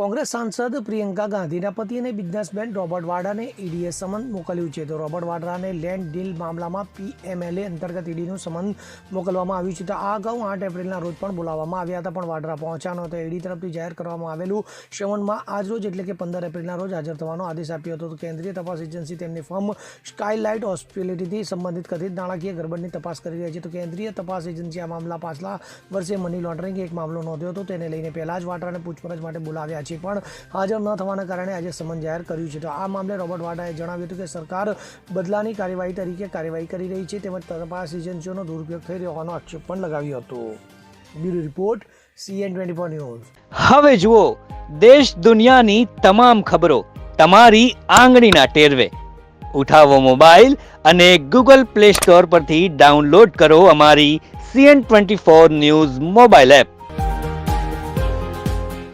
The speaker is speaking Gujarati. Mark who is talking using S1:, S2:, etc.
S1: કોંગ્રેસ સાંસદ પ્રિયંકા ગાંધીના પતિ અને બિઝનેસમેન રોબર્ટ વાડ્રાને ઈડીએ સમન મોકલ્યું છે. તો રોબર્ટ વાડ્રાને લેન્ડ ડીલ મામલામાં પીએમએલએ અંતર્ગત ઈડીનું સમન મોકલવામાં આવ્યું છે. તો આ અગાઉ આઠ એપ્રિલના રોજ પણ બોલાવવામાં આવ્યા હતા, પણ વાડ્રા પહોંચ્યા નહોતા ઈડી તરફથી જાહેર કરવામાં આવેલું શ્રવણમાં આજ રોજ એટલે કે પંદર એપ્રિલના રોજ હાજર થવાનો આદેશ આપ્યો હતો. તો કેન્દ્રીય તપાસ એજન્સી તેમની ફર્મ સ્કાયલાઇટ હોસ્પિટલિટીથી સંબંધિત કથિત નાણાકીય ગરબડની તપાસ કરી રહી છે. તો કેન્દ્રીય તપાસ એજન્સી આ મામલા પાછલા વર્ષે મની લોન્ડરિંગ એક મામલો નોંધ્યો હતો. તેને લઈને પહેલા જ વાડ્રાને પૂછપરછ માટે બોલાવ્યા છે. પણ હાજર ન થવાના કારણે આજે સમન જાહેર કર્યું છે. તો આ મામલે રોબર્ટ વાડાએ જણાવ્યું હતું કે સરકાર બદલાની કાર્યવાહી તરીકે કાર્યવાહી કરી રહી છે તેમજ તપાસ એજન્સીઓનો દુરુપયોગ થઈ રહ્યો હોવાનો આક્ષેપ પણ લગાવ્યો હતો. Bureau report, CN twenty four news.
S2: હવે જુઓ, દેશ દુનિયાની તમામ ખબરો તમારી આંગળીના ટેરવે. ઉઠાવો મોબાઈલ અને ગૂગલ પ્લે સ્ટોર પરથી ડાઉનલોડ કરો અમારી CN twenty four news mobile app.